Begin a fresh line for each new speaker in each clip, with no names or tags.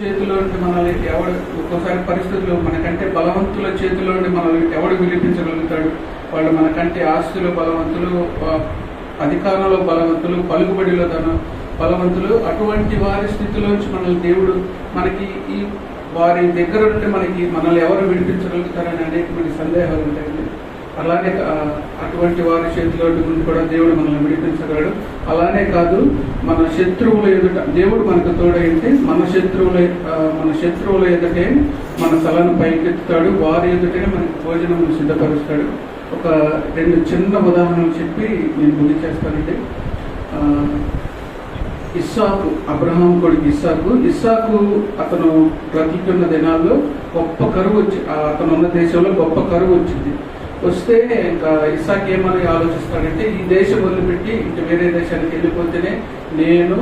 చేతిలో మనల్ని ఎవడు ఒక్కోసారి పరిస్థితులు మనకంటే బలవంతుల చేతిలో మనల్ని ఎవడు విలిపించగలుగుతాడు వాళ్ళు మనకంటే ఆస్తులు బలవంతులు అధికారంలో బలవంతులు పలుకుబడిలో తన బలవంతులు. అటువంటి వారి స్థితిలోంచి మనల్ని దేవుడు మనకి ఈ వారి దగ్గర నుండి మనకి మనల్ని ఎవరు విడిపించగలుగుతారని అనేకమైన సందేహాలు ఉంటాయండి. అలానే అటువంటి వారి చేతిలో నుండి కూడా దేవుడు మనల్ని విడిపించగలడు. అలానే కాదు మన శత్రువుల ఎదుట దేవుడు మనకు తోడైతే మన శత్రువుల మన శత్రువుల ఎదుటే మన తలను పైకెత్తుతాడు. వారి ఎదుటే మనకి భోజనం సిద్ధపరుస్తాడు. ఒక రెండు చిన్న ఉదాహరణలు చెప్పి నేను ముందు చేస్తానండి. ఇస్సాకు అబ్రహాం కొడుకు ఇస్సాకు. ఇస్సాకు అతను బ్రతికున్న దినాల్లో గొప్ప కరువు వచ్చి అతను ఉన్న దేశంలో గొప్ప కరువు వచ్చింది. వస్తే ఇంకా ఇస్సాక్ ఏమని ఆలోచిస్తాడంటే ఈ దేశం వదిలిపెట్టి ఇంక వేరే దేశానికి వెళ్ళిపోతేనే నేను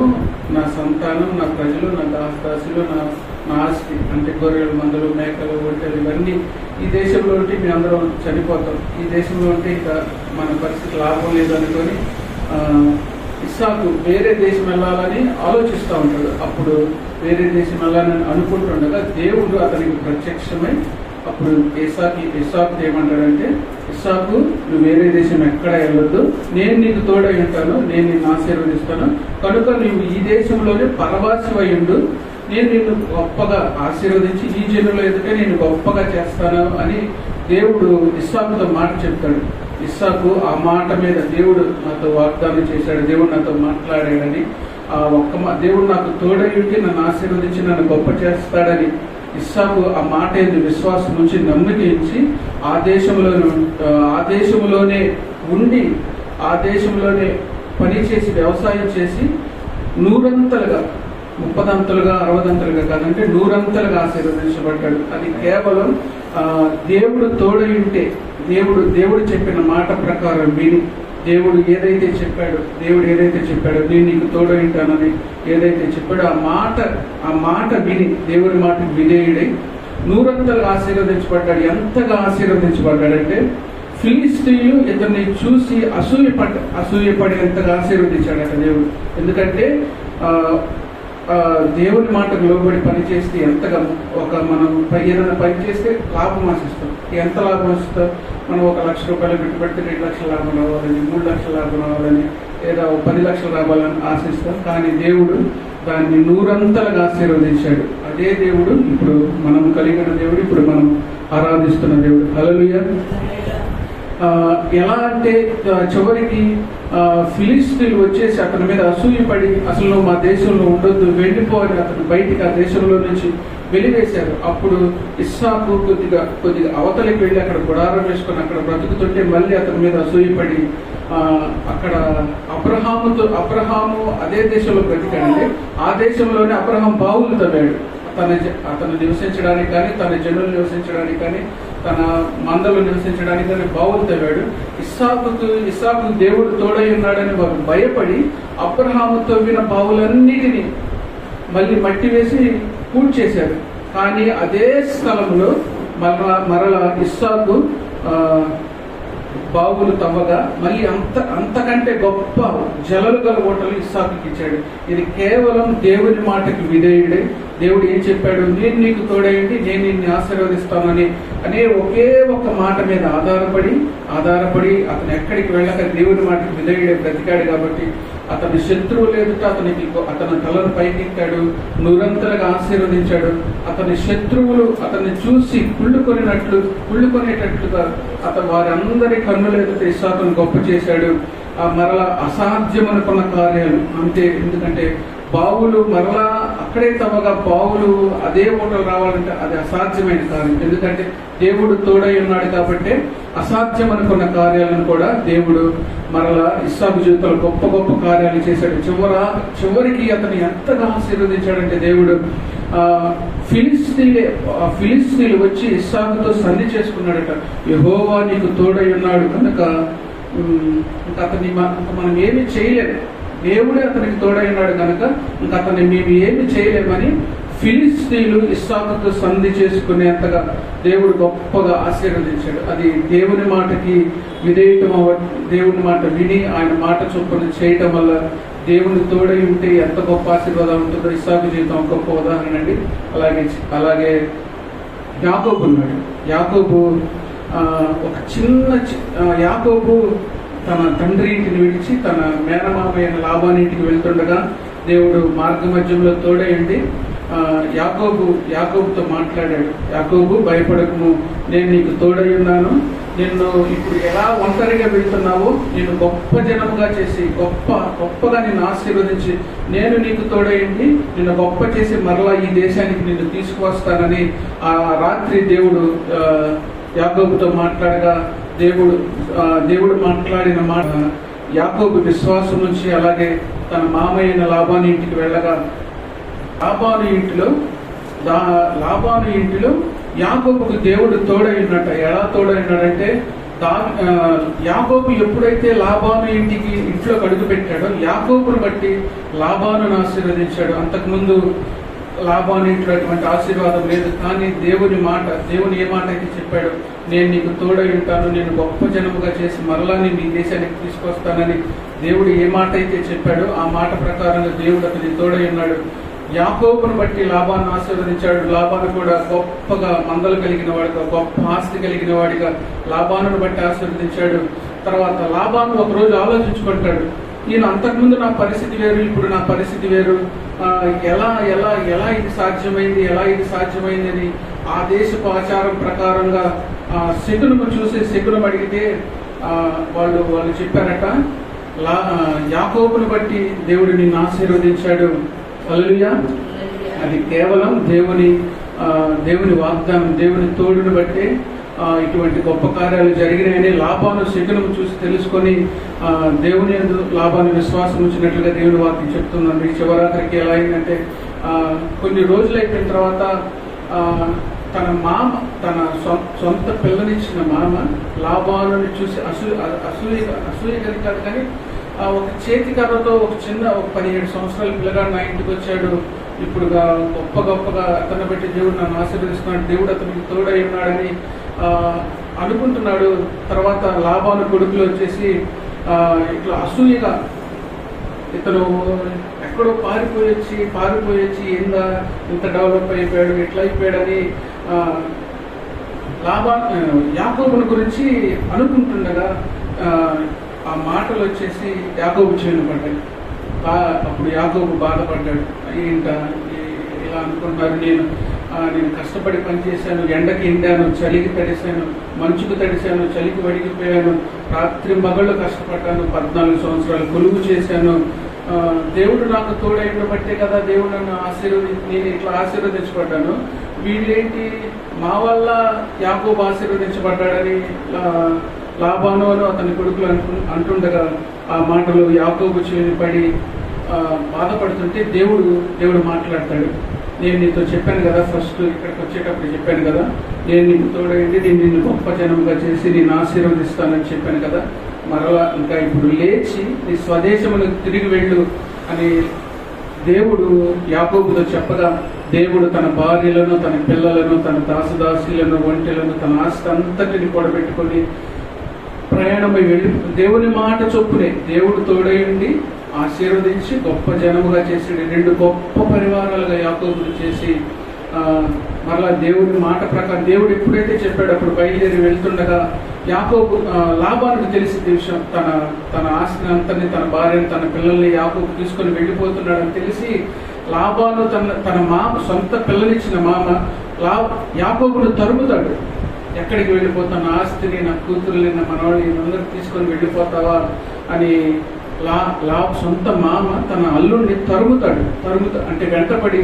నా సంతానం నా ప్రజలు నా దాస్తాసులు నా నా ఆస్తి అంటే గొర్రెలు మందులు మేకలు ఒంటెలు ఇవన్నీ ఈ దేశంలో ఉంటే మేము అందరం చనిపోతాం. ఈ దేశంలో ఉంటే ఇంకా మన పరిస్థితి లాభం లేదనుకొని ఇస్సాకు వేరే దేశం వెళ్ళాలని ఆలోచిస్తూ ఉంటాడు. అప్పుడు వేరే దేశం వెళ్ళాలని అనుకుంటుండగా దేవుడు అతనికి ప్రత్యక్షమై అప్పుడు ఇసాకి ఇసాకు ఏమంటాడంటే ఇసాకు నువ్వు వేరే దేశం ఎక్కడ వెళ్ళొద్దు. నేను నీకు తోడై ఉంటాను నేను నిన్ను ఆశీర్వదిస్తాను. కనుక నువ్వు ఈ దేశంలోనే పరవాసి ఉండు. నేను నిన్ను గొప్పగా ఆశీర్వదించి ఈ జనుల ఎదుటే నేను గొప్పగా చేస్తాను అని దేవుడు ఇస్సాకుతో మాట చెప్తాడు. ఇస్సాకు ఆ మాట మీద దేవుడు నాతో వాగ్దానం చేశాడు. దేవుడు నాతో మాట్లాడాడని ఆ ఒక్క మా దేవుడు నాకు తోడయుండి నన్ను ఆశీర్వదించి నన్ను గొప్ప చేస్తాడని ఇస్సాకు ఆ మాట ఏంది? విశ్వాసం నుంచి నమ్మిక ఇచ్చి ఆ దేశంలోనే ఆ, ఆ దేశంలోనే ఉండి ఆ దేశంలోనే పని చేసి వ్యవసాయం చేసి నూరంతలుగా ముప్పదంతలుగా అరవదంతలుగా కాదంటే నూరంతలుగా ఆశీర్వదించబడ్డాడు. అది కేవలం దేవుడు తోడై ఉంటే దేవుడు దేవుడు చెప్పిన మాట ప్రకారం విని దేవుడు ఏదైతే చెప్పాడో దేవుడు ఏదైతే చెప్పాడో నేను నీకు తోడై ఉంటానని ఏదైతే చెప్పాడో ఆ మాట ఆ మాట విని దేవుడి మాటకు విధేయుడై నూరంతలుగా ఆశీర్వదించబడ్డాడు. ఎంతగా ఆశీర్వదించబడ్డాడంటే ఫిలిస్తీన్లు ఇతన్ని చూసి అసూయపడ్డ అసూయపడేంతగా ఆశీర్వదించాడట దేవుడు. ఎందుకంటే దేవుని మాటకు లోబడి పని చేస్తే ఎంతగా ఒక మనం పై- ఏదైనా పని చేస్తే లాభం ఆశిస్తాం. ఎంత లాభం ఆశిస్తాం? మనం ఒక లక్ష రూపాయలు పెట్టుబడితే రెండు లక్షల లాభం రావాలని మూడు లక్షల లాభం రావాలని లేదా ఒక పది లక్షలు రావాలని ఆశిస్తాం. కానీ దేవుడు దాన్ని నూరంతలుగా ఆశీర్వదించాడు. అదే దేవుడు ఇప్పుడు మనం కలిగిన దేవుడు ఇప్పుడు మనం ఆరాధిస్తున్న దేవుడు. హల్లెలూయా. ఎలా అంటే చివరికి ఫిలిస్తీన్లు వచ్చేసి అతని మీద అసూయపడి అసలు నువ్వు మా దేశంలో ఉండొద్దు వెళ్ళిపోని అతను బయటికి ఆ దేశంలో నుంచి వెలివేశారు. అప్పుడు ఇస్సాకు కొద్దిగా కొద్దిగా అవతలికి వెళ్ళి అక్కడ గుడారం వేసుకొని అక్కడ బ్రతుకుతుంటే మళ్ళీ అతని మీద అసూయపడి అక్కడ అబ్రహాముతో అబ్రహాము అదే దేశంలో బ్రతికాడండి. ఆ దేశంలోనే అబ్రహాం బావులు తవ్వాడు. తన జ- అతను నివసించడానికి కానీ తన జనులు నివసించడానికి కానీ తన మందలు నివసించడానికి అని బావులు తవ్వాడు. ఇస్సాకుకు ఇస్సాకు దేవుడు తోడై ఉన్నాడని వారు భయపడి అబ్రహాము తవ్విన బావులన్నిటినీ మళ్ళీ మట్టి వేసి పూడ్చేశారు కానీ అదే స్థలంలో మరలా మరలా ఇస్సాకు బావులు తవ్వగా మళ్ళీ అంత అంతకంటే గొప్ప జలలు గల ఓటలు ఇస్సాకుకి ఇచ్చాడు. ఇది కేవలం దేవుని మాటకి విధేయుడే. దేవుడు ఏం చెప్పాడు? నేను నీకు తోడేయండి నేను నిన్ను ఆశీర్వదిస్తానని. అనే ఒకే ఒక మాట మీద ఆధారపడి ఆధారపడి అతను ఎక్కడికి వెళ్ళక దేవుని మాటకి విధేయుడే బ్రతికాడు కాబట్టి అతని శత్రువు లేదుట అతనికి అతని తలను పైకెత్తాడు నిరంతరంగా ఆశీర్వదించాడు. అతని శత్రువులు అతన్ని చూసి కుళ్ళుకొనినట్లు కుళ్ళుకొనేటట్లుగా అతను వారందరి కన్నుల ఎదుట ఇస్సాకును గొప్ప చేశాడు. ఆ మరలా అసాధ్యం అనుకున్న కార్యాలు అంతే. ఎందుకంటే పావులు మరలా అక్కడే తమగా పావులు అదే ఓటలు రావాలంటే అది అసాధ్యమైన కార్యం ఎందుకంటే దేవుడు తోడై ఉన్నాడు కాబట్టి అసాధ్యం అనుకున్న కార్యాలను కూడా దేవుడు మరలా ఇస్సాబు జీవితంలో గొప్ప గొప్ప కార్యాలు చేశాడు. చివర చివరికి అతను ఎంతగా ఆశీర్వదించాడంటే దేవుడు ఆ ఫిలిస్తీన్లే ఆ ఫిలిస్తీన్లు వచ్చి ఇస్సాకుతో సంధి చేసుకున్నాడట. యహోవా నీకు తోడై ఉన్నాడు కనుక ఇంకా అతన్ని మనం ఏమీ చేయలేము. దేవుడే అతనికి తోడైనాడు కనుక ఇంకా అతన్ని మేము ఏమి చేయలేమని ఫిలిస్తీన్లు ఇస్సాకుతో సంధి చేసుకునేంతగా దేవుడు గొప్పగా ఆశీర్వదించాడు. అది దేవుని మాటకి విధేయటం దేవుని మాట విని ఆయన మాట చొప్పున చేయటం వల్ల దేవుని తోడై ఉంటే ఎంత గొప్ప ఆశీర్వాదం ఉంటుందో ఇస్సాకు జీవితం గొప్ప ఉదాహరణ అండి. అలాగే అలాగే యాకోబు ఉన్నాడు. యాకోబు ఒక చిన్న చి- యాకోబు తన తండ్రి ఇంటిని విడిచి తన మేనమామ అయిన ఇంటికి వెళ్తుండగా దేవుడు మార్గ మధ్యంలో తోడయండి యాకోబు యాకోబుతో మాట్లాడాడు. యాకోబు భయపడకము. నేను నీకు తోడై ఉన్నాను. నిన్ను ఇప్పుడు ఎలా ఒంటరిగా వెళ్తున్నావో నేను గొప్ప జనముగా చేసి గొప్ప గొప్పగా నిన్ను ఆశీర్వదించి నేను నీకు తోడయండి. నిన్ను గొప్ప చేసి మరలా ఈ దేశానికి నిన్ను తీసుకువస్తానని ఆ రాత్రి దేవుడు యాకోబుతో మాట్లాడగా దేవుడు దేవుడు మాట్లాడిన మాట యాకోబు విశ్వాసం నుంచి అలాగే తన మామయ్యన లాభాని ఇంటికి వెళ్ళగా లాభాను ఇంటిలో దా లాభాను ఇంటిలో యాకోబుకు దేవుడు తోడై ఉన్నట్ట ఎలా తోడై ఉన్నాడంటే దా యాకోబు ఎప్పుడైతే లాభాను ఇంటికి ఇంట్లో అడుగు పెట్టాడో యాకోబును బట్టి లాభాను ఆశీర్వదించాడు. అంతకుముందు లాభాన్ని ఇంట్లో ఆశీర్వాదం లేదు. కానీ దేవుని మాట దేవుని ఏ మాట అయితే చెప్పాడు? నేను నీకు తోడై ఉంటాను నేను గొప్ప జనముగా చేసి మరలా నేను ఈ దేశానికి తీసుకొస్తానని దేవుడు ఏ మాట అయితే చెప్పాడో ఆ మాట ప్రకారంగా దేవుడు అతని తోడై ఉన్నాడు. యాకోబును బట్టి లాభాన్ని ఆశీర్వదించాడు. లాభాన్ని కూడా గొప్పగా మందలు కలిగిన వాడిగా గొప్ప ఆస్తి కలిగిన వాడిగా లాభాను బట్టి ఆశీర్వదించాడు. తర్వాత లాభాన్ని ఒకరోజు ఆలోచించుకుంటాడు. ఈయన అంతకుముందు నా పరిస్థితి వేరు ఇప్పుడు నా పరిస్థితి వేరు. ఎలా ఎలా ఎలా ఇది సాధ్యమైంది ఎలా ఇది సాధ్యమైంది అని ఆ దేశపు ఆచారం ప్రకారంగా ఆ, శకునము చూసి శకునం అడిగితే వాళ్ళు వాళ్ళు చెప్పారట లా యాకోపును యాకోబును బట్టి దేవుడు నిన్ను ఆశీర్వదించాడు. అల్లుయా అది కేవలం దేవుని దేవుని వాగ్దానం దేవుని తోడుని బట్టి ఇటువంటి గొప్ప కార్యాలు జరిగినాయని లాభాను శకులను చూసి తెలుసుకొని దేవుని యందు లాభాన్ని విశ్వాసం ఉంచినట్లుగా దేవుని వాక్యం చెప్తుందండి శివరాత్రికి ఎలా అయిందంటే కొన్ని రోజులు అయిపోయిన తర్వాత తన మామ తన సొంత పిల్లనిచ్చిన మామ లాభాలను చూసి అసూ అసూయ అసూయ కలిగి కాదు కానీ ఒక చేతి కర్రతో ఒక చిన్న ఒక పదిహేడు సంవత్సరాల పిల్లగాడు నా ఇంటికి వచ్చాడు. ఇప్పుడు గొప్ప గొప్పగా అతను పెట్టి దేవుడు నన్ను ఆశీర్వదిస్తున్నాడు దేవుడు అతనికి తోడై ఉన్నాడని అనుకుంటున్నాడు. తర్వాత లాభాలు కొడుకులు వచ్చేసి ఇట్లా అసూయగా ఇతను ఎక్కడో పారిపోయొచ్చి వచ్చి పారిపోయి ఏందా ఇంత డెవలప్ అయిపోయాడు ఇట్లా అయిపోయాడని లాభా యాకోబుని గురించి అనుకుంటుండగా ఆ, మాటలు వచ్చేసి యాకోబు చేయను పడ్డాయి అప్పుడు యాకోబు బాధపడ్డాడు. ఏంట ఇలా అనుకుంటున్నారు నేను నేను కష్టపడి పనిచేశాను ఎండకి ఎండాను చలికి తడిశాను మంచుకు తడిశాను చలికి వడికిపోయాను రాత్రి మగళ్ళు కష్టపడ్డాను పద్నాలుగు సంవత్సరాలు కొలువు చేశాను. దేవుడు నాకు తోడైన బట్టే కదా దేవుడు నన్ను ఆశీర్వది నేను ఇట్లా ఆశీర్వదించబడ్డాను. వీళ్ళేంటి? మా వల్ల యాకోబు ఆశీర్వదించబడ్డాడని లాభాను అని అతని కొడుకులు అంటు అంటుండగా ఆ మాటలు యాకోబు చేని పడి బాధపడుతుంటే దేవుడు దేవుడు మాట్లాడతాడు. నేను నీతో చెప్పాను కదా ఫస్ట్ ఇక్కడికి వచ్చేటప్పుడు చెప్పాను కదా. నేను నీకు తోడైంది నేను నిన్ను గొప్ప జనముగా చేసి నేను ఆశీర్వదిస్తానని చెప్పాను కదా. మరలా ఇంకా ఇప్పుడు లేచి నీ స్వదేశములకు తిరిగి వెళ్ళు అని దేవుడు యాకోబుతో చెప్పగా దేవుడు తన భార్యలను తన పిల్లలను తన దాసదాసులను ఒంటెలను తన ఆస్తి అంతటిని కూడబెట్టుకొని ప్రయాణమై వెళ్ళి. దేవుని మాట చొప్పునే దేవుడు తోడై ఉండి ఆశీర్వదించి గొప్ప జనముగా చేసి రెండు గొప్ప పరివారాలుగా యాకోబులు చేసి మరలా దేవుడి మాట ప్రకారం దేవుడు ఎప్పుడైతే చెప్పాడు అప్పుడు బయలుదేరి వెళ్తుండగా యాకోబు లాభానికి తెలిసింది విషయం తన తన ఆస్తిని అంతని తన భార్యని తన పిల్లల్ని యాకోబు తీసుకొని వెళ్ళిపోతున్నాడని తెలిసి లాభాను తన తన మామ సొంత పిల్లనిచ్చిన మామ లా యాకోబును తరుముతాడు. ఎక్కడికి వెళ్ళిపోతాను ఆస్తిని నా కూతురుని నా మనవాడిని అందరూ తీసుకొని వెళ్ళిపోతావా? అని లా లా సొంత మామ తన అల్లుడిని తరుముతాడు. తరుగుతా అంటే వెంటపడి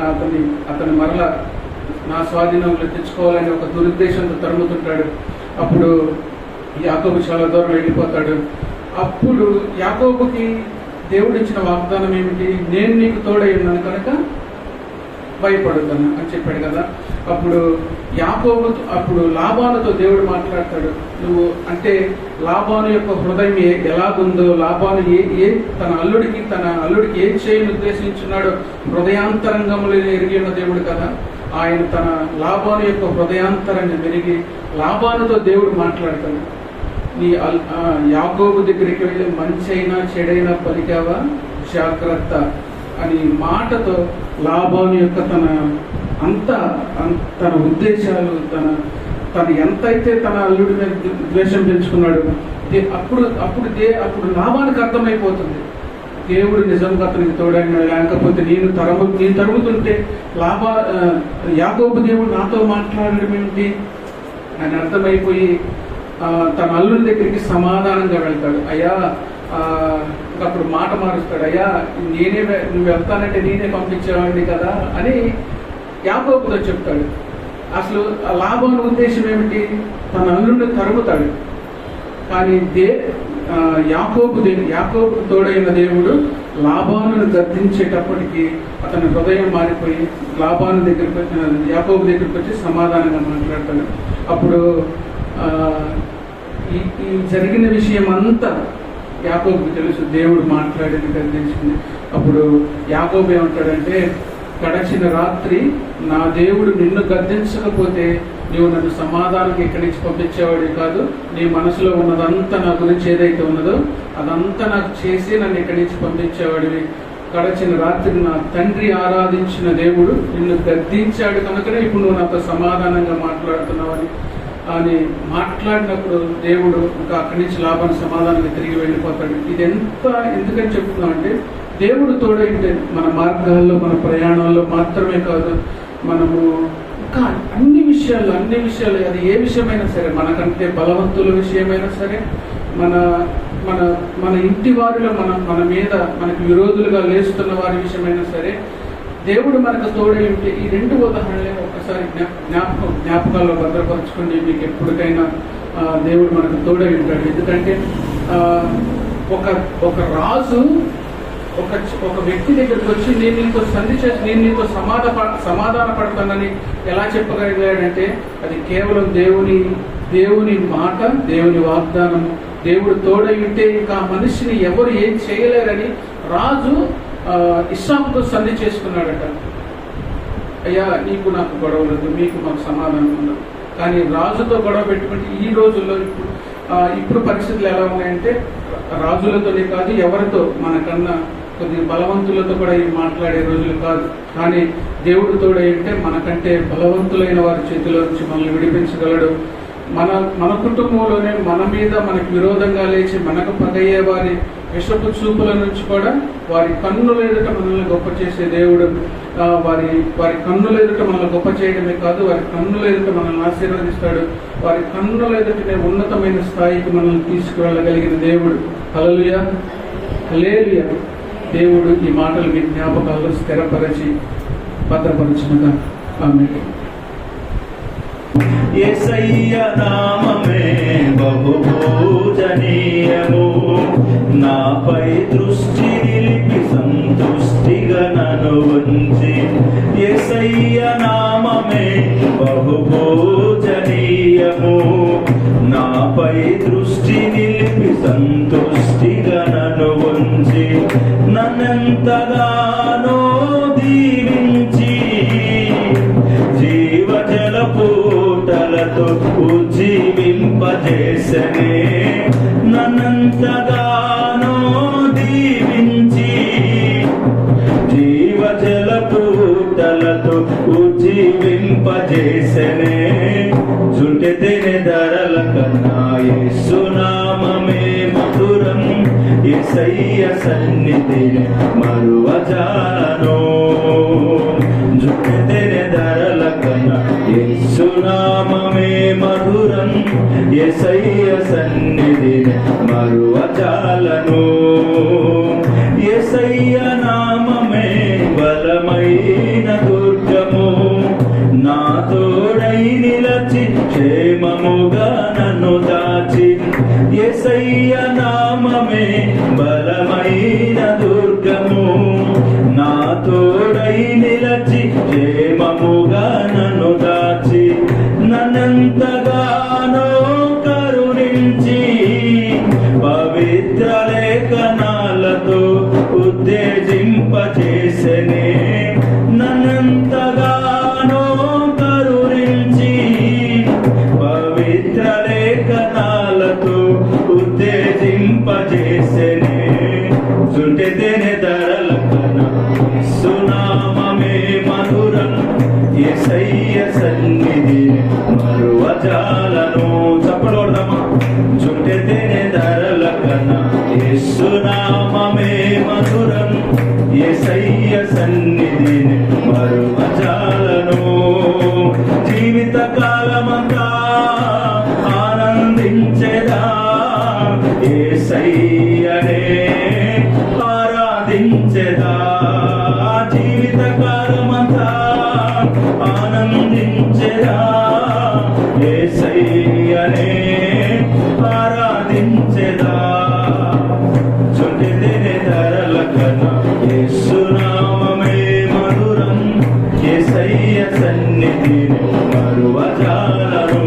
అతని అతని మరల నా స్వాధీనంలో తెచ్చుకోవాలని ఒక దురుద్దేశంతో తరుముతుంటాడు. అప్పుడు యాకోబు చాలా దూరం వెళ్ళిపోతాడు. అప్పుడు యాకోబుకి దేవుడు ఇచ్చిన వాగ్దానం ఏమిటి? నేను నీకు తోడై ఉన్నాను కనుక భయపడుతాను అని చెప్పాడు కదా. అప్పుడు యాకోబు అప్పుడు లాభాలతో దేవుడు మాట్లాడతాడు నువ్వు అంటే లాభాను యొక్క హృదయం ఏ ఎలాగుందో లాభాను ఏ ఏ తన అల్లుడికి తన అల్లుడికి ఏం చేయని ఉద్దేశించున్నాడో హృదయాంతరంగములు ఎరిగి ఉన్న దేవుడు కదా. ఆయన తన లాభాను యొక్క హృదయాంతరంగా మెరిగి లాభానుతో దేవుడు మాట్లాడతాడు. నీ అల్- యాకోబు దగ్గరికి వెళ్ళి మంచి అయినా చెడైనా పలికావా? జాగ్రత్త అని మాటతో లాభాను యొక్క తన అంత తన ఉద్దేశాలు తన తను ఎంతైతే తన అల్లుడి మీద ద్వేషం పెంచుకున్నాడు అప్పుడు అప్పుడు దే అప్పుడు లాభానికి అర్థమైపోతుంది. దేవుడు నిజంగా అతనికి తోడైన లేకపోతే నేను తరము నేను తరుగుతుంటే లాభ యాగోపు యాకోబు దేవుడు నాతో మాట్లాడడం ఏమిటి? అని అర్థమైపోయి తన అల్లుడి దగ్గరికి సమాధానంగా వెళ్తాడు. అయ్యా ఆ, అప్పుడు మాట మారుస్తాడు. అయ్యా నేనే నువ్వు వెళ్తానంటే నేనే పంపించేవాడిని కదా అని యాకోబుతో చెప్తాడు. అసలు ఆ లాభం ఉద్దేశం ఏమిటి? తన అల్లుడిని తరుగుతాడు కానీ దే యాకోబు దే యాకోబు తోడైన దేవుడు లాభాను గర్తించేటప్పటికి అతని హృదయం మారిపోయి లాభాను దగ్గరికి వచ్చి యాకోబు దగ్గరికి వచ్చి సమాధానంగా మాట్లాడతాడు. అప్పుడు ఈ ఈ జరిగిన విషయం అంతా యాకోబుకి తెలుసు. దేవుడు మాట్లాడింది గర్తించింది అప్పుడు యాకోబు ఏమంటాడంటే గడచిన రాత్రి నా దేవుడు నిన్ను గద్దించకపోతే నీవు నన్ను సమాధానం ఇక్కడి నుంచి పంపించేవాడే కాదు. నీ మనసులో ఉన్నదంతా నా గురించి ఏదైతే ఉన్నదో అదంతా నాకు చేసి నన్ను ఇక్కడి నుంచి పంపించేవాడివి. గడచిన రాత్రి నా తండ్రి ఆరాధించిన దేవుడు నిన్ను గద్దించాడు కనుకనే ఇప్పుడు నువ్వు నాతో సమాధానంగా మాట్లాడుతున్నావని. అని మాట్లాడినప్పుడు దేవుడు ఇంకా అక్కడి నుంచి లాభాన్ని సమాధానంగా తిరిగి వెళ్ళిపోతాడు. ఇది ఎంత ఎందుకని చెప్తున్నాం అంటే దేవుడు తోడైతే మన మార్గాల్లో మన ప్రయాణాల్లో మాత్రమే కాదు మనము ఇంకా అన్ని విషయాల్లో అన్ని విషయాలు అది ఏ విషయమైనా సరే మనకంటే బలవంతుల విషయమైనా సరే మన మన మన ఇంటి వారిలో మన మన మీద మనకు విరోధులుగా లేస్తున్న వారి విషయమైనా సరే దేవుడు మనకు తోడై ఉంటే ఈ రెండు ఉదాహరణలే ఒకసారి జ్ఞా- జ్ఞాపకం జ్ఞాపకాల్లో భద్రపరచుకోండి. మీకు ఎప్పటికైనా దేవుడు మనకు తోడై ఉంటాడు. ఎందుకంటే ఒక ఒక రాజు ఒక ఒక వ్యక్తి దగ్గరికి వచ్చి నేను నీతో సంధి చేసి నేను నీతో సమాధాన సమాధాన పడతానని ఎలా చెప్పగలిగాడంటే అది కేవలం దేవుని దేవుని మాట దేవుని వాగ్దానం. దేవుడు తోడై ఉంటే ఇంకా ఆ మనిషిని ఎవరు ఏం చేయలేరని రాజు ఇస్లాంతో సంధి చేసుకున్నాడట. అయ్యా నీకు నాకు గొడవ లేదు మీకు మాకు సమాధానం ఉండదు కానీ రాజుతో గొడవ పెట్టుకుంటే ఈ రోజుల్లో ఇప్పుడు ఇప్పుడు పరిస్థితులు ఎలా ఉన్నాయంటే రాజులతోనే కాదు ఎవరితో? మనకన్నా కొన్ని బలవంతులతో కూడా ఇవి మాట్లాడే రోజులు కాదు. కానీ దేవుడు తోడైంటే మనకంటే బలవంతులైన వారి చేతిలో నుంచి మనల్ని విడిపించగలడు. మన మన కుటుంబంలోనే మన మీద మనకు విరోధంగా లేచి మనకు పగయ్యే వారి విషపు చూపుల నుంచి కూడా వారి కన్నుల ఎదుట మనల్ని గొప్ప చేసే దేవుడు వారి వారి కన్నుల ఎదుట మనల్ని గొప్ప చేయడమే కాదు వారి కన్నుల ఎదుట మనల్ని ఆశీర్వదిస్తాడు. వారి కన్నుల ఎదుటనే ఉన్నతమైన స్థాయికి మనల్ని తీసుకువెళ్ళగలిగిన దేవుడు. హల్లెలూయ. హల్లెలూయ. దేవుడు ఈ మాటలు మీ జ్ఞాపకాల్లో స్థిరపరచి భద్రపరచినగా. ఆమె
నామమే బహు నాపై దృష్టి నిలిపి సంతృష్టిగా నన్ను వంచి యేసయ్య ఎంతగానో దీవించి జీవజల పూటలతో ఉజ్జీవింపజేసనే. నన్నంతగానో దీవించి జీవజల పూటలతో ఉజ్జీవింపజేసనే జుంటెతెనె ధరల కన్నా యేసు యేసయ్య సన్నిధిని మరువజాలను జుంటెతెనె ధరల కన్నా యేసునామమే మధురం. యేసయ్య సన్నిధిని మరువజాలను. యేసయ్య నామమే బలమైన నామే బలమైన దుర్గము. నా తోడై నిలచి క్షేమముగా నన్ను దాచి నన్నంతగానో కరుణించి పవిత్ర లేఖనాలతో ఉత్తేజింపచేసనే. నన్నంతగానో కరుణించి పవిత్ర ఏసయ్య సన్నిధిని మరువజాలను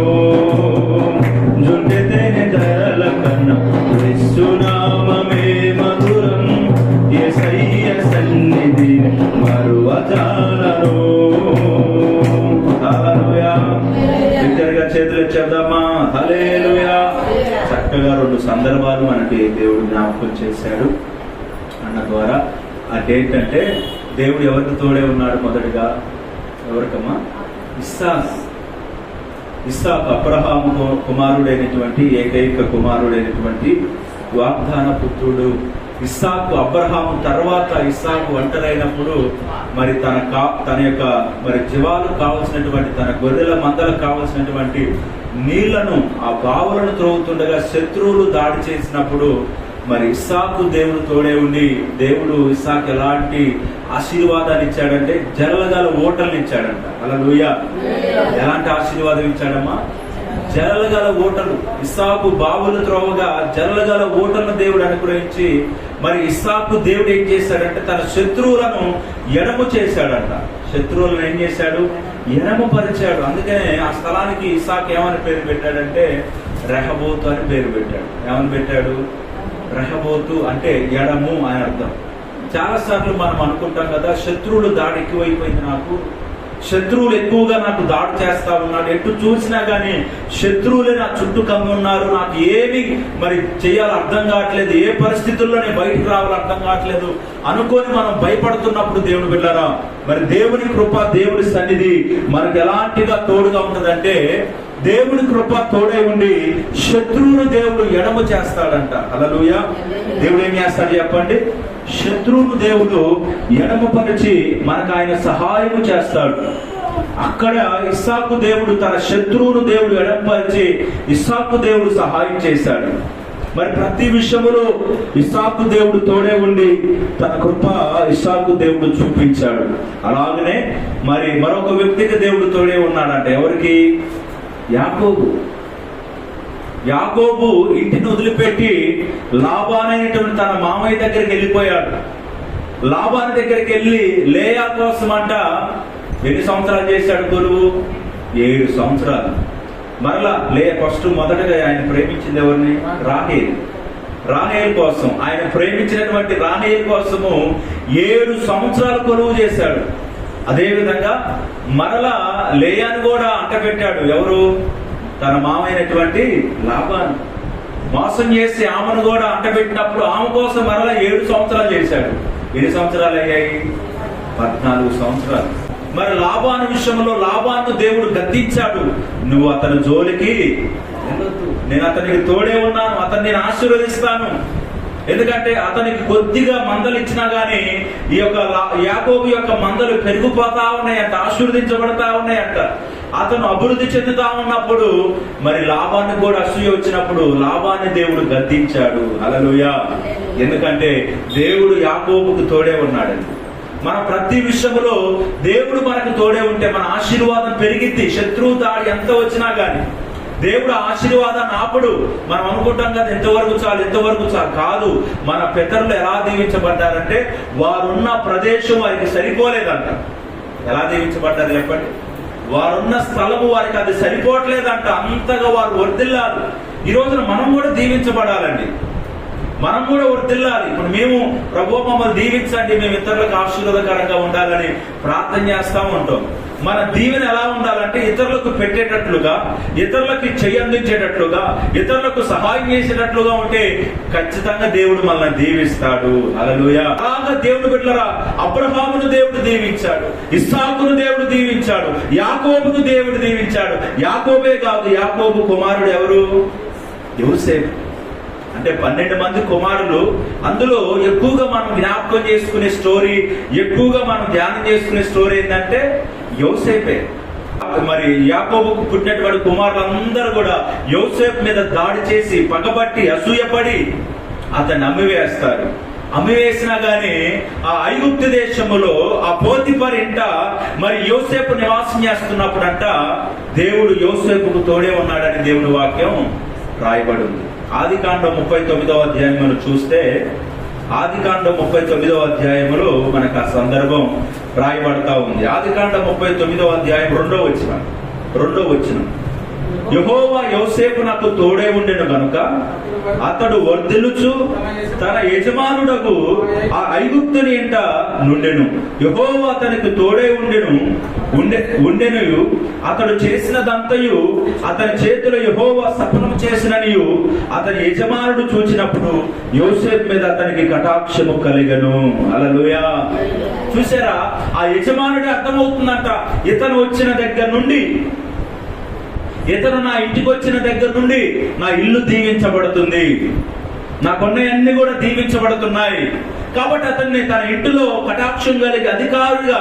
జుంటిదిని ధరల కన్నా యేసునామమే మధురం. ఏసయ్య సన్నిధిని మరువజాలను హల్లెలూయా. చేతులు చెప్దామా? హల్లెలూయా. చక్కగా రెండు సందర్భాలు మనకి దేవుడు జ్ఞాపకం చేశాడు. అన్న ద్వారా. అదేంటంటే దేవుడు ఎవరికి తోడే ఉన్నాడు మొదటిగా? ఎవరికమ్మా ఇస్సాస్ ఇస్సాక్ అబ్రహాము కుమారుడైనటువంటి ఏకైక కుమారుడైనటువంటి వాగ్దాన పుత్రుడు. ఇస్సాకు అబ్రహాము తర్వాత ఇస్సాకు ఒంటరైనప్పుడు మరి తన కా తన యొక్క మరి జీవాలు కావలసినటువంటి తన గొర్రెల మందలకు కావలసినటువంటి నీళ్ళను ఆ బావులను త్రోగుతుండగా శత్రువులు దాడి చేసినప్పుడు మరి ఇస్సాకు దేవుడు తోడే ఉండి దేవుడు ఇస్సాకు ఎలాంటి ఆశీర్వాదాన్ని ఇచ్చాడంటే జలగల ఓటల్ని ఇచ్చాడంట. అలా ఎలాంటి ఆశీర్వాదం ఇచ్చాడమ్మా? జలగల ఓటలు ఇస్సాకు బావులు త్రోవగా జలగల ఓటలను దేవుడు అనుగ్రహించి మరి ఇస్సాకు దేవుడు ఏం చేశాడంటే తన శత్రువులను ఎడము చేశాడంట. శత్రువులను ఏం చేశాడు? ఎడము పరిచాడు. అందుకనే ఆ స్థలానికి ఇస్సాకు ఏమని పేరు పెట్టాడంటే రెహబోతు అని పేరు పెట్టాడు. ఏమని పెట్టాడు? రెహబోతు అంటే ఎడము అని అర్థం. చాలా సార్లు మనం అనుకుంటాం కదా శత్రువులు దాడి ఎక్కువైపోయింది నాకు శత్రువులు ఎక్కువగా నాకు దాడి చేస్తా ఉన్నాడు ఎటు చూసినా కానీ శత్రువులే నా చుట్టూ కమ్మి ఉన్నారు నాకు ఏమి మరి చేయాలో అర్థం కావట్లేదు ఏ పరిస్థితుల్లో నేను బయటకు రావాలో అర్థం కావట్లేదు అనుకొని మనం భయపడుతున్నప్పుడు దేవుడు బిడ్డారా మరి దేవుని కృప దేవుడి సన్నిధి మనకు ఎలాంటిగా తోడుగా ఉంటుందంటే దేవుని కృప తోడే ఉండి శత్రువును దేవుడు ఎడమ చేస్తాడంట. అలలుయ దేవుడు ఏం చేస్తాడు చెప్పండి? శత్రువును దేవుడు ఎడమపరిచి మనకు ఆయన సహాయము చేస్తాడు. అక్కడ ఇస్సాకు దేవుడు తన శత్రువును దేవుడు ఎడమపరిచి ఇస్సాకు దేవుడు సహాయం చేశాడు. మరి ప్రతి విషయములో ఇస్సాకు దేవుడు తోడే ఉండి తన కృప ఇస్సాకు దేవుడు చూపించాడు. అలాగనే మరి మరొక వ్యక్తికి దేవుడు తోడే ఉన్నాడంట. ఎవరికి? యాకోబు. యాకోబు ఇంటిని వదిలిపెట్టి లాభానైనటువంటి తన మామయ్య దగ్గరికి వెళ్ళిపోయాడు. లాభాని దగ్గరికి వెళ్ళి లేయా కోసం అంట ఎన్ని సంవత్సరాలు చేశాడు గురువు? ఏడు సంవత్సరాలు. మరలా లేయ ఫస్ట్ మొదటగా ఆయన ప్రేమించింది ఎవరిని? రాహేల్. రాహేల్ కోసం. ఆయన ప్రేమించినటువంటి రాహేల్ కోసము ఏడు సంవత్సరాలు కొలువు చేశాడు. అదేవిధంగా మరలా లేయాను కూడా అంటపెట్టాడు. ఎవరు? తన మామైనటువంటి లాభాన్ని మోసం చేసి ఆమెను కూడా అంటబెట్టినప్పుడు ఆమె కోసం మరలా ఏడు సంవత్సరాలు చేశాడు. ఎన్ని సంవత్సరాలు అయ్యాయి? పద్నాలుగు సంవత్సరాలు. మరి లాభాను విషయంలో లాభాన్ని దేవుడు గద్దించాడు. నువ్వు అతని జోలికి నేను అతనికి తోడే ఉన్నాను. అతన్ని నేను ఆశీర్వదిస్తాను. ఎందుకంటే అతనికి కొద్దిగా మందలు ఇచ్చినా గానీ ఈ యొక్క లా- యాకోబు యొక్క మందలు పెరిగిపోతా ఉన్నాయంట ఆశీర్వదించబడతా ఉన్నాయంట. అతను అభివృద్ధి చెందుతా ఉన్నప్పుడు మరి లాభాన్ని కూడా అసూయ వచ్చినప్పుడు లాభాన్ని దేవుడు గద్దించాడు. అలలుయా ఎందుకంటే దేవుడు యాకోబుకు తోడే ఉన్నాడండి. మన ప్రతి విషయంలో దేవుడు మనకు తోడే ఉంటే మన ఆశీర్వాదం పెరిగిద్ది శత్రువు దాడి ఎంత వచ్చినా కానీ దేవుడు ఆశీర్వాదాన్ని ఆపడు. మనం అనుకుంటాం కదా ఎంతవరకు చాలు ఎంతవరకు చాలు? కాదు మన పెద్దలు ఎలా దీవించబడ్డారంటే వారున్న ప్రదేశం వారికి సరిపోలేదంట. ఎలా దీవించబడ్డారు చెప్పండి? వారున్న స్థలము వారికి అది సరిపోవట్లేదంట. అంతగా వారు వర్దిల్లారు ఈ రోజున మనం కూడా దీవించబడాలండి. మనం కూడా వర్దిల్లాలి ఇప్పుడు మేము ప్రభు మమ్మల్ని దీవించండి. మేము ఇతరులకు ఆశీర్వాదకరంగా ఉండాలని ప్రార్థన చేస్తా ఉంటాం. మన దీవెన ఎలా ఉండాలంటే ఇతరులకు పెట్టేటట్లుగా ఇతరులకి చెయ్యి అందించేటట్లుగా ఇతరులకు సహాయం చేసేటట్లుగా ఉంటే ఖచ్చితంగా దేవుడు మనల్ని దీవిస్తాడు. అలలుయ అలాగా దేవుడు బిడ్డలరా అబ్రహామును దేవుడు దీవించాడు. ఇస్సాకును దేవుడు దీవించాడు. యాకోబును దేవుడు దీవించాడు. యాకోబే కాదు యాకోబు కుమారుడు ఎవరు? యోసేపు. అంటే పన్నెండు మంది కుమారులు అందులో ఎక్కువగా మనం జ్ఞాపకం చేసుకునే స్టోరీ ఎక్కువగా మనం ధ్యానం చేసుకునే స్టోరీ ఏంటంటే యోసేపే. మరి యాకోబుకు పుట్టినటువంటి కుమారులందరూ కూడా యోసేపు మీద దాడి చేసి పగబట్టి అసూయపడి అతన్ని అమ్మివేస్తారు. అమ్మివేసినా గానీ ఆ ఐగుప్తు దేశములో ఆ పోతిపర్ ఇంట మరి యోసేపు నివాసం చేస్తున్నప్పుడంట దేవుడు యోసేపుకు తోడే ఉన్నాడని దేవుని వాక్యం రాయబడి ఉంది ఆది కాండం ముప్పై తొమ్మిదవ అధ్యాయం మనం చూస్తే ఆదికాండ ముప్పై తొమ్మిదవ అధ్యాయములో మనకు ఆ సందర్భం రాయబడతా ఉంది. ఆదికాండ ముప్పై తొమ్మిదవ అధ్యాయం రెండో వచ్చిన రెండో వచ్చిన యహోవా యోసేపు నాకు తోడే ఉండెను కనుక అతడు వర్ధిల్లుచు తన యజమానుడకు ఆ ఐగుప్తుని ఇంట నుండెను. యహోవా అతనికి తోడే ఉండెను ఉండే ఉండెను అతడు చేసినదంతయు అతని చేతిలో యహోవా సఫలం చేసిననియు అతని యజమానుడు చూచినప్పుడు యోసేపు మీద అతనికి కటాక్షము కలిగను. అలలుయా చూసారా ఆ యజమానుడే అర్థమవుతుందంట ఇతను వచ్చిన దగ్గర నుండి ఇతను నా ఇంటికి వచ్చిన దగ్గర నుండి నా ఇల్లు దీవించబడుతుంది. నాకున్నవన్నీ కూడా దీవించబడుతున్నాయి. కాబట్టి అతన్ని తన ఇంటిలో కటాక్షం కలిగి అధికారులుగా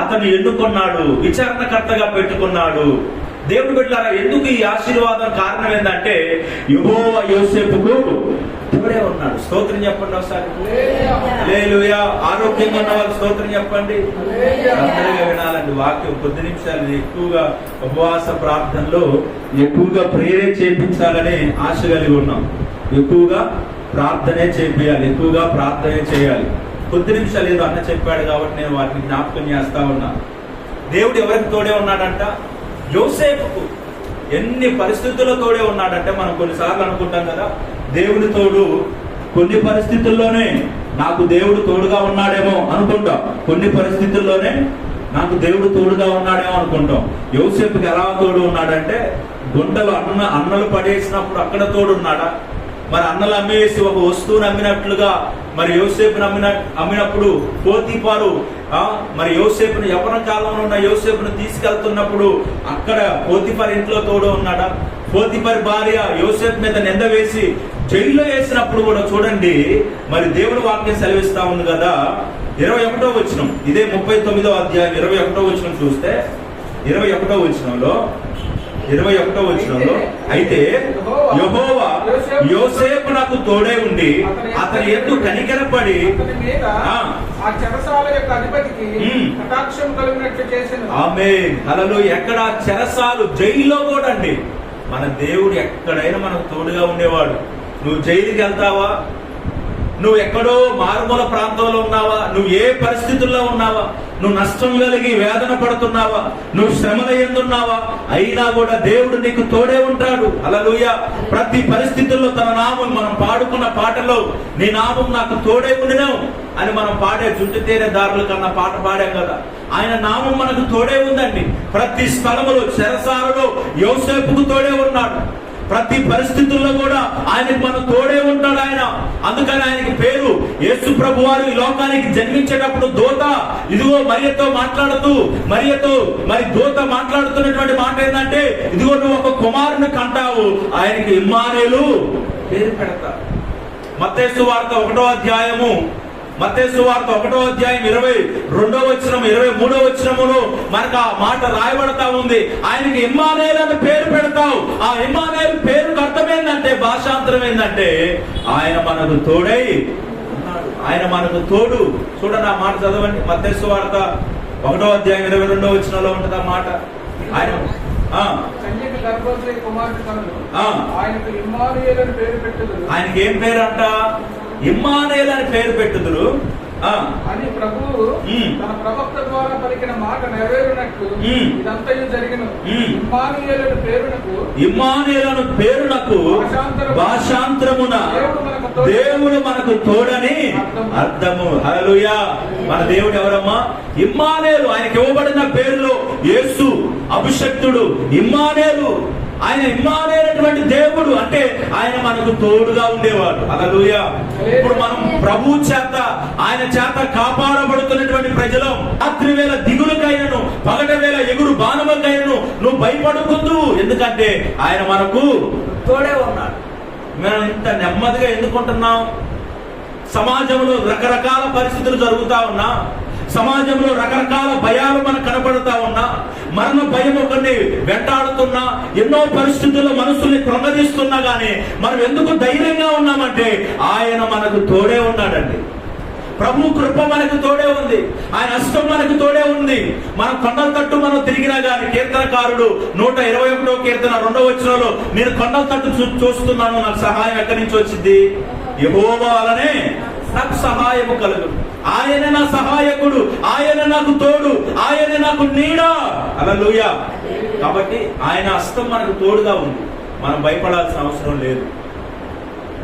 అతను ఎన్నుకున్నాడు విచారణకర్తగా పెట్టుకున్నాడు. దేవుడు పెట్టారా ఎందుకు ఈ ఆశీర్వాదం కారణం ఏంటంటే యుహోవా యోసేపుకు తోడే ఉన్నాడు. స్తోత్రం చెప్పండి ఒకసారి. లేలుయా ఆరోగ్యంగా ఉన్న వాళ్ళు స్తోత్రం చెప్పండి. అందరిగా వినాలండి. వాక్యం కొద్ది నిమిషాలు ఎక్కువగా ఉపవాస ప్రార్థనలో ఎక్కువగా ప్రేరే చేపించాలని ఆశ కలిగి ఉన్నాం. ఎక్కువగా ప్రార్థనే చేపియాలి. ఎక్కువగా ప్రార్థనే చేయాలి. కొద్ది నిమిషాలు ఏదో అన్న చెప్పాడు కాబట్టి నేను వాటిని జ్ఞాపకం చేస్తా ఉన్నా. దేవుడు ఎవరికి తోడే ఉన్నాడంట? యోసేపుకు. ఎన్ని పరిస్థితుల్లో తోడే ఉన్నాడంటే మనం కొన్నిసార్లు అనుకుంటాం కదా దేవుడి తోడు కొన్ని పరిస్థితుల్లోనే నాకు దేవుడు తోడుగా ఉన్నాడేమో అనుకుంటాం. కొన్ని పరిస్థితుల్లోనే నాకు దేవుడు తోడుగా ఉన్నాడేమో అనుకుంటాం. యోసేపుకి ఎలా తోడు ఉన్నాడంటే గుండెలు అన్న అన్నలు పడేసినప్పుడు అక్కడ తోడు ఉన్నాడా? మరి అన్నలు అమ్మేసి ఒక వస్తువుని అమ్మినట్లుగా మరి యోసేపుని అమ్మిన అమ్మినప్పుడు పోతీపారు ఆ మరి యోసేపును యవన కాలంలో ఉన్న యోసేపును తీసుకెళ్తున్నప్పుడు అక్కడ పోతిఫర్ ఇంట్లో తోడు ఉన్నాడా? పోతిఫర్ భార్య యోసేపు మీద నింద వేసి జైల్లో వేసినప్పుడు కూడా చూడండి మరి దేవుడు వాక్యం సెలవిస్తా ఉంది కదా. ఇరవై ఒకటో వచ్చినం ఇదే ముప్పై తొమ్మిదో అధ్యాయం. ఇరవై ఒకటో వచ్చినం చూస్తే ఇరవై ఒకటో వచ్చినంలో ఇరవై ఒకటో వచ్చినంలో అయితే యహోవా యోసేపు నాకు తోడే ఉండి అతని ఎందు కనికరపడి ఆమె అలలో ఎక్కడ చెరసాలు? జైల్లో కూడా అండి మన దేవుడు ఎక్కడైనా మనకు తోడుగా ఉండేవాడు. నువ్వు జైలుకి వెళ్తావా నువ్వు ఎక్కడో మారుమూల ప్రాంతంలో ఉన్నావా? నువ్వు ఏ పరిస్థితుల్లో ఉన్నావా? నువ్వు నష్టం కలిగి వేదన పడుతున్నావా? నువ్వు శ్రమల ఎందున్నావా? అయినా కూడా దేవుడు నీకు తోడే ఉంటాడు. అలలుయ ప్రతి పరిస్థితుల్లో తన నామం మనం పాడుకున్న పాటలో నీ నామం నాకు తోడే ఉండినావు అని మనం పాడే జుట్టు తేనే దారులు కన్నా పాట పాడాం కదా. ఆయన నామం మనకు తోడే ఉందండి. ప్రతి స్థలములో చెరసాలలో యోసేపుకు తోడే ఉన్నాడు. ప్రతి పరిస్థితుల్లో కూడా ఆయనకు మన తోడే ఉంటాడు ఆయన. అందుకని ఆయనకి పేరు యేసు ప్రభు వారు ఈ లోకానికి జన్మించేటప్పుడు దోత. ఇదిగో మరియతో మాట్లాడుతూ మరియతో మరి దోత మాట్లాడుతున్నటువంటి మాట ఏంటంటే ఇదిగో నువ్వు ఒక కుమారుని కంటావు. ఆయనకి ఇమ్మానేలు పేరు పెడతా మత్తేసు వార్త ఒకటో అధ్యాయము మత్తేసు వార్త ఒకటో అధ్యాయం ఇరవై రెండో వచ్చినము ఇరవై మూడో వచ్చినములో మనకు ఆ మాట రాయబడతా ఉంది. ఆయనకి ఇమ్మానేల్ అని పేరు పెడతావు. ఆ ఇమ్మానేల్ పేరుకు అర్థం ఏంటంటే భాషాంతరం ఏంటంటే ఆయన మనకు తోడై ఆయన మనకు తోడు. చూడండి ఆ మాట చదవండి. మత్తేసు వార్త ఒకటో అధ్యాయం ఇరవై రెండో వచ్చినలో ఉంటుంది ఆ మాట. ఆయన
పేరు
ఆయనకి ఏం పేరు అంట ఇమ్మానేల్ అని పేరు పెట్టుదురు. ఆ,
అని ప్రభువు. తన ప్రవక్త ద్వారా పలికిన మాట నెరవేరునట్లు
మ్.
ఇదంతయు జరిగిన.
మ్.
ఇమ్మానుయేలు పేరునకు
ఇమ్మానుయేలను పేరునకు భాషాంతరమున దేవుడు మనకు తోడని అర్థము. హల్లెలూయా. మన దేవుడు ఎవరమ్మా? ఇమ్మానేలు. ఆయనకి ఇవ్వబడిన పేరులో యేసు అభిషక్తుడు. ఇమ్మానేలు. ఆయన ఇమ్మానేటటువంటి దేవుడు అంటే ఆయన మనకు తోడుగా ఉండేవాడు. హల్లెలూయా. ఇప్పుడు మనం ప్రభు చేత ఆయన చేత కాపాడబడుతున్నటువంటి ప్రజలు రాత్రి వేళ దిగులకైనను పగట వేళ ఎగురు బాణములకైనను నువ్వు భయపడుకుందు ఎందుకంటే ఆయన మనకు తోడే ఉన్నాడు. మనం ఇంత నెమ్మదిగా ఎందుకుంటున్నాం? సమాజంలో రకరకాల పరిస్థితులు జరుగుతా ఉన్నా సమాజంలో రకరకాల భయాలు మనకు కనపడుతా ఉన్నా మరణ భయం ఒకరిని వెంటాడుతున్నా ఎన్నో పరిస్థితుల్లో మనసుల్ని కృంగదీస్తున్నా గానీ మనం ఎందుకు ధైర్యంగా ఉన్నామంటే ఆయన మనకు తోడే ఉన్నాడండి. ప్రభు కృప మనకు తోడే ఉంది. ఆయన హస్తం మనకు తోడే ఉంది. మనం కొండల తట్టు మనం తిరిగినా గాని కీర్తనకారుడు నూట ఇరవై ఒకటో కీర్తన రెండో వచ్చినలో నేను కొండల తట్టు చూస్తున్నాను నాకు సహాయం ఎక్కడి నుంచి వచ్చింది? యెహోవా నాకు సహాయము కలుగుతుంది ఆయన నా సహాయకుడు ఆయన నాకు తోడు ఆయన నాకు నీడ. అలలుయ కాబట్టి ఆయన హస్తం మనకు తోడుగా ఉంది. మనం భయపడాల్సిన అవసరం లేదు.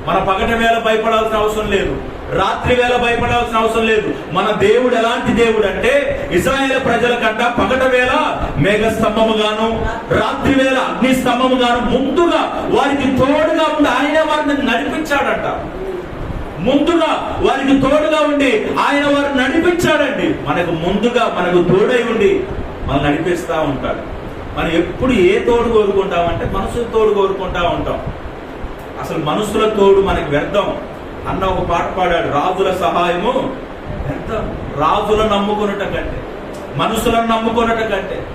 మన పగట వేళ భయపడాల్సిన అవసరం లేదు. రాత్రి వేళ భయపడాల్సిన అవసరం లేదు. మన దేవుడు ఎలాంటి దేవుడు అంటే ఇజ్రాయేల్ ప్రజల కంట పగట వేళ మేఘ స్తంభముగాను రాత్రి వేళ అగ్ని స్తంభముగాను ముందుగా వారికి తోడుగా ఉండి ఆయన వారిని నడిపించాడంట. ముందుగా వారికి తోడుగా ఉండి ఆయన వారు నడిపించాడండి. మనకు ముందుగా మనకు తోడై ఉండి మనం నడిపిస్తూ ఉంటాడు. మనం ఎప్పుడు ఏ తోడు కోరుకుంటామంటే మనసు తోడు కోరుకుంటా ఉంటాం. అసలు మనుషుల తోడు మనకి వ్యర్థం. అన్న ఒక పాట పాడాడు రాజుల సహాయము వ్యర్థం. రాజులను నమ్ముకున్నట కంటే మనుషులను నమ్ముకున్నట కంటే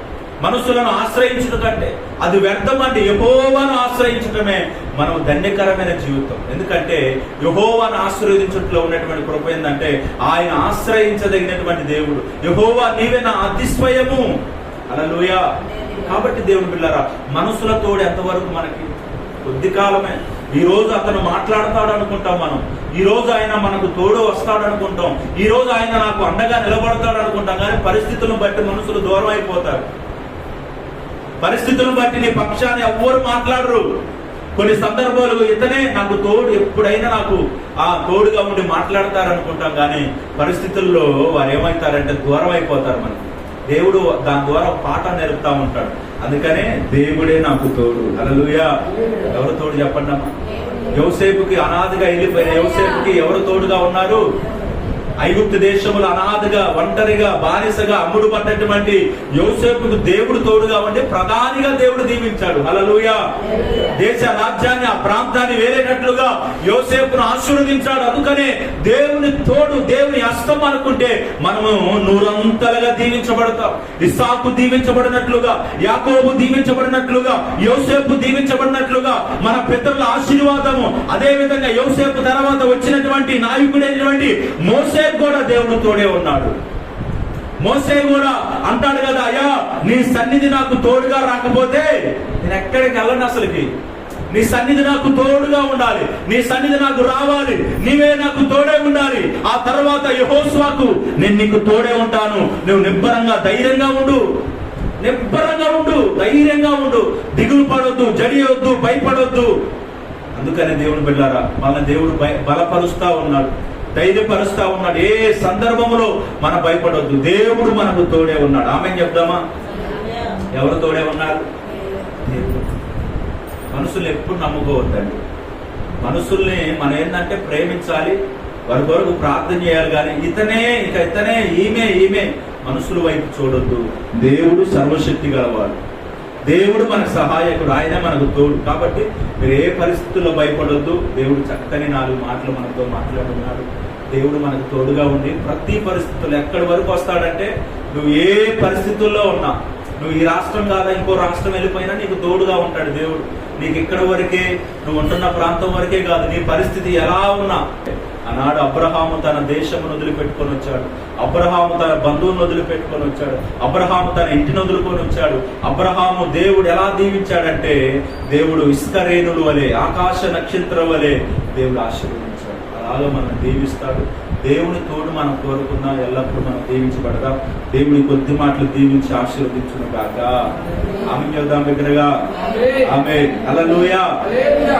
మనుషులను ఆశ్రయించుట కంటే అది వ్యర్థం అంటే యహోవాను ఆశ్రయించటమే మనం ధన్యకరమైన జీవితం. ఎందుకంటే యహోవాను ఆశ్రయించట్లో ఉన్నటువంటి కృప ఏంటంటే ఆయన ఆశ్రయించదగినటువంటి దేవుడు. యహోవా నీవే నా అతిస్వయము అలలుయ కాబట్టి దేవుడు పిల్లరా మనుషుల తోడు ఎంతవరకు మనకి? కొద్ది కాలమే. ఈ రోజు అతను మాట్లాడతాడు అనుకుంటాం మనం. ఈ రోజు ఆయన మనకు తోడు వస్తాడు అనుకుంటాం. ఈ రోజు ఆయన నాకు అండగా నిలబడతాడు అనుకుంటాం. కానీ పరిస్థితులను బట్టి మనుషులు దూరం అయిపోతారు. పరిస్థితులను బట్టి నీ పక్షాన్ని ఎవ్వరు మాట్లాడరు. కొన్ని సందర్భాలు ఇతనే నాకు తోడు ఎప్పుడైనా నాకు ఆ తోడుగా ఉండి మాట్లాడతారు అనుకుంటాం కానీ పరిస్థితుల్లో వారు ఏమవుతారంటే దూరం అయిపోతారు మనకి. దేవుడు దాని ద్వారా పాఠం నేర్పుతా ఉంటాడు. అందుకనే దేవుడే నాకు తోడు. హల్లెలూయా. ఎవరు తోడు చెప్పండి యోసేపుకి అనాథగా వెళ్ళిపోయిన యోసేపుకి ఎవరు తోడుగా ఉన్నారు? ఐగుప్తు దేశములు అనాథగా ఒంటరిగా బానిసగా అమ్ముడు పడ్డటువంటి యోసేపుకు దేవుడు తోడుగా ఉండి ప్రధానిగా దేవుడు దీవించాడు. అలలుయ దేశ రాజ్యాన్ని ఆ ప్రాంతాన్ని వేరేటట్లుగా యోసేపును ఆశీర్వదించాడు. అందుకనే దేవుని తోడు దేవుని హస్తం అనుకుంటే మనము నూరంతలుగా దీవించబడతాం. ఇస్సాకు దీవించబడినట్లుగా యాకోబు దీవించబడినట్లుగా యోసేపు దీవించబడినట్లుగా పితరుల ఆశీర్వాదము. అదే విధంగా యోసేపు తర్వాత వచ్చినటువంటి నాయకుడైనటువంటి మోసే కూడా దేవుడు తోడే ఉన్నాడు. మోసే కూడా అంటాడు కదా అయ్యా నీ సన్నిధి నాకు తోడుగా రాకపోతే నేను ఎక్కడికి వెళ్ళను అసలుకి. నీ సన్నిధి నాకు తోడుగా ఉండాలి. నీ సన్నిధి నాకు రావాలి. నీవే నాకు తోడే ఉండాలి. ఆ తర్వాత యహోస్వాకు నేను నీకు తోడే ఉంటాను. నువ్వు నిబ్బరంగా ధైర్యంగా ఉండు. నిబ్బరంగా ఉండు ధైర్యంగా ఉండు. దిగులు పడొద్దు జడియొద్దు భయపడొద్దు. అందుకని దేవుని బిడ్డారా మన దేవుడు బలపరుస్తా ఉన్నాడు ధైర్యపరుస్తా ఉన్నాడు. ఏ సందర్భంలో మన భయపడొద్దు. దేవుడు మనకు తోడే ఉన్నాడు. ఆమె చెప్దామా? ఎవరు తోడే ఉన్నారు? దేవుడు. మనుషులు ఎప్పుడు నమ్ముకోవద్దండి. మనుషుల్ని మనం ఏంటంటే ప్రేమించాలి వారి కొరకు ప్రార్థన చేయాలి కానీ ఇతనే ఇక ఇతనే ఈమె ఈమె మనుషుల వైపు చూడొద్దు. దేవుడు సర్వశక్తి గలవాడు. దేవుడు మనకు సహాయకుడు. ఆయన మనకు తోడు. కాబట్టి మీరు ఏ పరిస్థితుల్లో భయపడొద్దు. దేవుడు చక్కని నాలుగు మాటలు మనతో మాట్లాడున్నాడు దేవుడు మనకు తోడుగా ఉండి ప్రతి పరిస్థితుల్లో ఎక్కడి వరకు వస్తాడంటే నువ్వు ఏ పరిస్థితుల్లో ఉన్నా నువ్వు ఈ రాష్ట్రం కాదా ఇంకో రాష్ట్రం వెళ్ళిపోయినా నీకు తోడుగా ఉంటాడు దేవుడు. నీకు ఇక్కడ వరకే నువ్వు ఉంటున్న ప్రాంతం వరకే కాదు. నీ పరిస్థితి ఎలా ఉన్నా ఆనాడు అబ్రహాము తన దేశమును వదిలిపెట్టుకొని వచ్చాడు. అబ్రహాము తన బంధువులను వదిలిపెట్టుకొని వచ్చాడు. అబ్రహాము తన ఇంటిని వదులుకొని వచ్చాడు. అబ్రహాము దేవుడు ఎలా దీవించాడంటే దేవుడు ఇస్కరేణులు వలె ఆకాశ నక్షత్రం వలె దేవుడు ఆశీర్వదించాడు. అలాగా మనం దీవిస్తాడు. దేవుని తోడు మనం కోరుకుందాం ఎల్లప్పుడూ మనం దీవించబడదాం. దేవుని కొద్ది మాటలు దీవించి ఆశీర్వదించును కాక ఆమె చెబుదాం దగ్గరగా ఆమె అలలుయా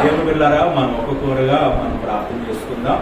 దేవుని బిడ్డారా మనం ఒక కూరగా మనం ప్రార్థన చేసుకుందాం.